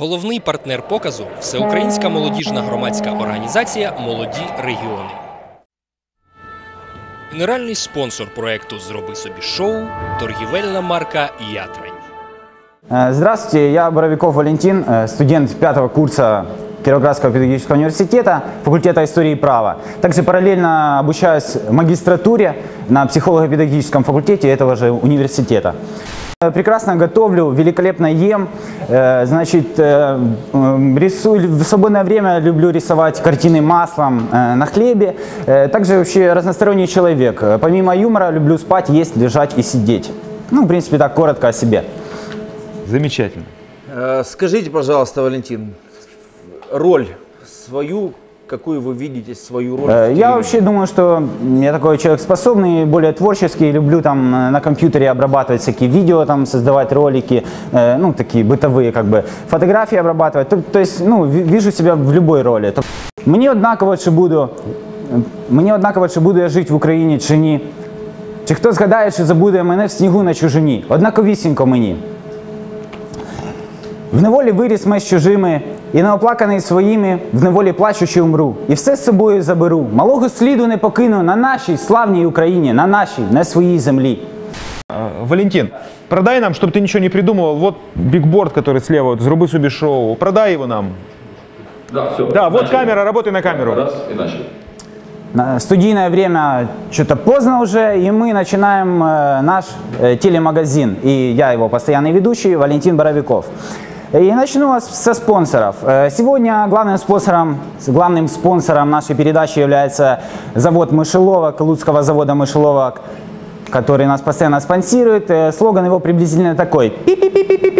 Головний партнер показу всеукраїнська молодіжна громадська організація Молоді регіони. Генеральний спонсор проекту Зроби собі шоу торгівельна марка Ятрань. Э, Здравствуйте, я Боровиков Валентин, э, студент пятого курса Кировоградского педагогического университета, факультета истории и права. Также параллельно обучаюсь в магистратуре на психолого-педагогическом факультете этого же университета. Прекрасно готовлю, великолепно ем, э, значит, э, рисую, в свободное время люблю рисовать картины маслом э, на хлебе. Также вообще разносторонний человек. Помимо юмора люблю спать, есть, лежать и сидеть. Ну, в принципе, так коротко о себе. Замечательно. Скажите, пожалуйста, Валентин, роль свою, какую вы видите свою роль? в Э, Я телевидении? вообще думаю, что я такой человек способный, более творческий, люблю там э, на компьютере обрабатывать всякие видео, там создавать ролики, э, ну такие бытовые как бы, фотографии обрабатывать. То, то есть, ну, ви- вижу себя в любой роли. То- Мені однаково, чи буду, мені однаково, чи буду я жити в Україні, чи ні. Чи хто згадає, чи забуде мене в снігу на чужині. Однаковісінько мені. В неволі виріс ми з чужими, і неоплаканий своїми, в неволі плачучи умру. І все з собою заберу. Малого сліду не покину на нашій славній Україні, на нашій, на своїй землі. Э, Валентин, продай нам, чтобы ты ничего не придумывал, вот бигборд, который слева, вот, «Зруби собі шоу, продай его нам. Да, все. Да, вот камера, работай на камеру. Раз и начали. На- Студийное время что-то поздно уже, и мы начинаем э, наш э, телемагазин. И я его постоянный ведущий Валентин Боровиков. И начну со спонсоров. Э, Сегодня главным спонсором, главным спонсором нашей передачи является завод мышеловок, Луцкого завода мышеловок, который нас постоянно спонсирует. Э, Слоган его приблизительно такой. Пи-пи-пи-пи-пи-пи.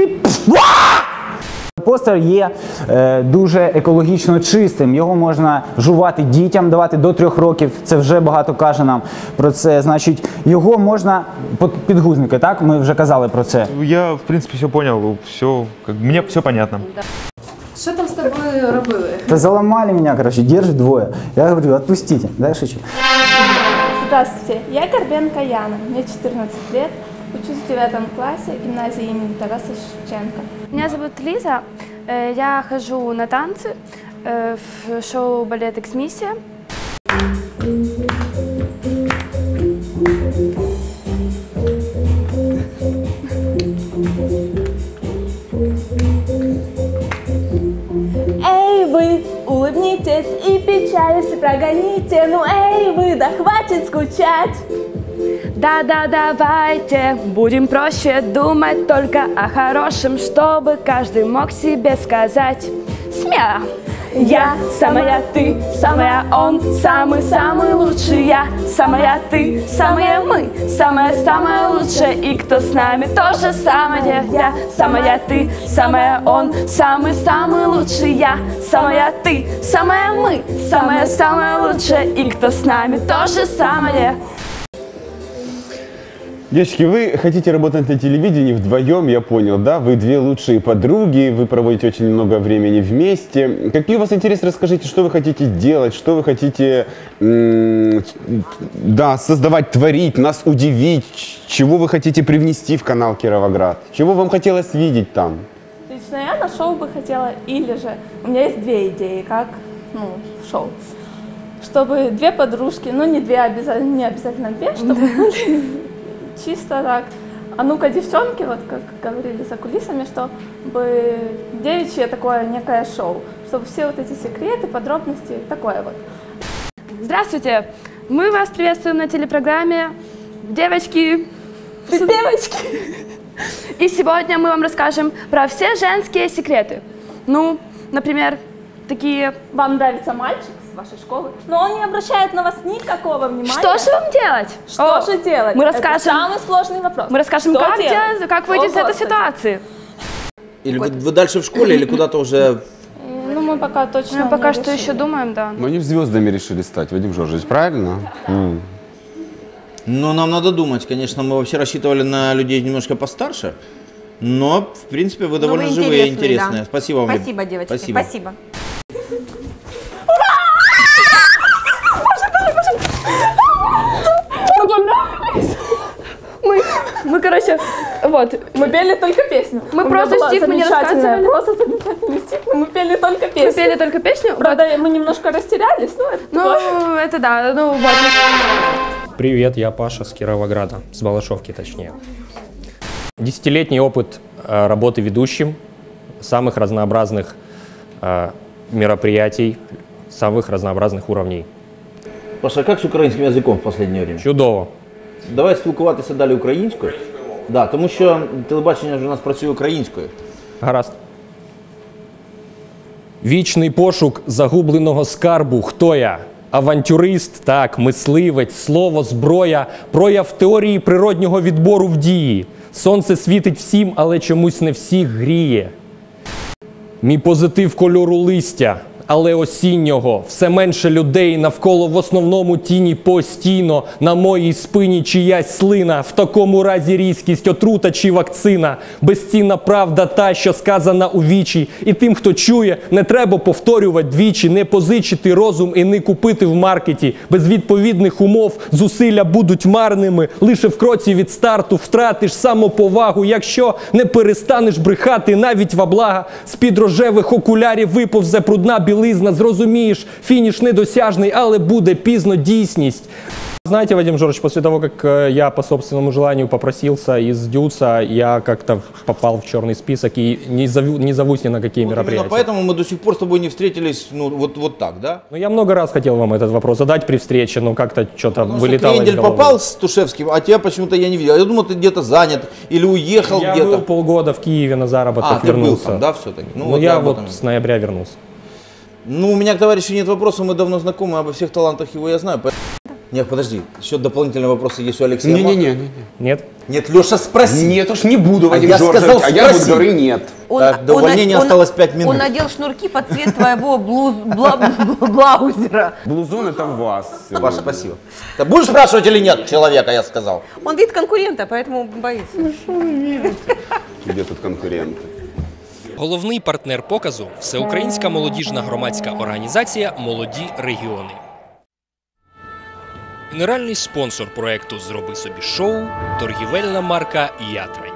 Постер є е, дуже екологічно чистим. Його можна жувати дітям, давати до трьох років. Це вже багато каже нам про це. Значить, його можна підгузники, так? Ми вже казали про це. Я, в принципе, все понял, все, мне все понятно. Що там з тобою робили? Та заламали мене, короче, держать двоє. Я говорю, отпустите. Да, шучу. Здравствуйте, я Горбенко Яна, мне 14 лет, учусь в девятом классе гимназии имени Тараса Шевченко. Меня зовут Лиза, э, я хожу на танцы в шоу «Балет Эксмиссия». Эй, вы, улыбнитесь и печали все прогоните, ну эй, вы, да хватит скучать. Да-да, давайте будем проще думать только о хорошем, чтобы каждый мог себе сказать. Смело. Я самая ты, самая он, самый-самый лучший я, самая ты, самая мы, самая-самая лучшая, и кто с нами то же самое я, самая ты, самая он, самый-самый лучший я, самая ты, самая мы, самая-самая лучшая, и кто с нами то же самое. Девочки, вы хотите работать на телевидении вдвоем, я понял, да? Вы две лучшие подруги, вы проводите очень много времени вместе. Какие у вас интересы, расскажите, что вы хотите делать, что вы хотите, да, создавать, творить, нас удивить, чего вы хотите привнести в канал Кировоград, чего вам хотелось видеть там? Лично я на шоу бы хотела, или же у меня есть две идеи, как ну, шоу. Чтобы две подружки, ну не две, обязательно, не обязательно две, чтобы были чисто так. А ну-ка, девчонки, вот как говорили за кулисами, чтобы девичье такое некое шоу, чтобы все вот эти секреты, подробности, такое вот. Здравствуйте! Мы вас приветствуем на телепрограмме «Девочки». Девочки! И сегодня мы вам расскажем про все женские секреты. Ну, например, такие... Вам нравится мальчик вашей школы, но он не обращает на вас никакого внимания. Что же вам делать? Что О, же делать? Мы Это расскажем, самый сложный вопрос. мы расскажем Что как, делать? делать, как выйти О, из этой ситуации. Или вы, вы дальше в школе или куда-то уже... Ну, мы пока точно Мы не пока что решили. еще думаем, да. Ну, они звездами решили стать, Вадим Жоржевич, правильно? М. Ну, нам надо думать, конечно, мы вообще рассчитывали на людей немножко постарше, но, в принципе, вы довольно Ну, вы живые и интересные, да. Спасибо вам. Спасибо, девочки. Спасибо. Спасибо. Мы, мы, короче, Вот, Мы пели только песню. Мы У меня просто была стих мы не замечательная, рассказывали. Просто замечательный стих, но мы пели только песню. мы пели только песню. Правда, мы немножко растерялись, но это Ну, это да, ну вот. Привет, я Паша с Кировограда, с Балашовки точнее. Десятилетний опыт э, работы ведущим самых разнообразных э, мероприятий, самых разнообразных уровней. Паша, как з українським язиком в последнее время? Чудово. Давай спілкуватися далі українською. Да, тому що телебачення вже у нас працює українською. Гаразд. Вічний пошук загубленого скарбу. Хто я? Авантюрист, так, мисливець, слово, зброя, прояв теорії природнього відбору в дії. Сонце світить всім, але чомусь не всіх гріє. Мій позитив кольору листя, але осіннього. Все менше людей навколо в основному тіні постійно. На моїй спині чиясь слина. В такому разі різкість, отрута чи вакцина. Безцінна правда та, що сказана у вічі. І тим, хто чує, не треба повторювати двічі, не позичити розум і не купити в маркеті. Без відповідних умов зусилля будуть марними. Лише в кроці від старту втратиш самоповагу, якщо не перестанеш брехати навіть во блага. З-під рожевих окулярів виповзе прудна білизна. Зрозумієш, фініш недосяжний, але буде пізно дійсність. Знаете, Вадим Жорж, после того, как э, я по собственному желанию попросился из Дюца, я как-то попал в черный список и не, зову, не зовусь ни на какие Вот именно мероприятия. поэтому мы до сих пор с тобой не встретились, ну, вот, вот так, да? Ну, я много раз хотел вам этот вопрос задать при встрече, но как-то что-то Потому что вылетало из Крендель головы. попал с Тушевским, а тебя почему-то я не видел. Я думал, ты где-то занят или уехал Я где-то. был полгода в Киеве на А, заработках, ты был вернулся. там, да, все-таки? Ну, я вот с ноября вернулся. Ну, у меня к товарищу нет вопросов, мы давно знакомы, обо всех талантах его я знаю. поэтому- Нет, подожди, еще дополнительные вопросы есть у Алексея. Не-не-не. Нет? Нет, Леша, спроси. Нет уж, не буду, Вадим я Жоржевич, сказал, а я вот спроси. говорю нет. Так, до увольнения осталось пять минут. Он надел шнурки под цвет твоего блуз, бла- блаузера. Блузон это вас. Паша, спасибо. Ты будешь спрашивать или нет человека, я сказал. Он вид конкурента, поэтому боится. Где тут конкуренты? Головний партнер показу всеукраїнська молодіжна громадська організація Молоді регіони. Генеральний спонсор проекту Зроби собі шоу торгівельна марка Ятрай.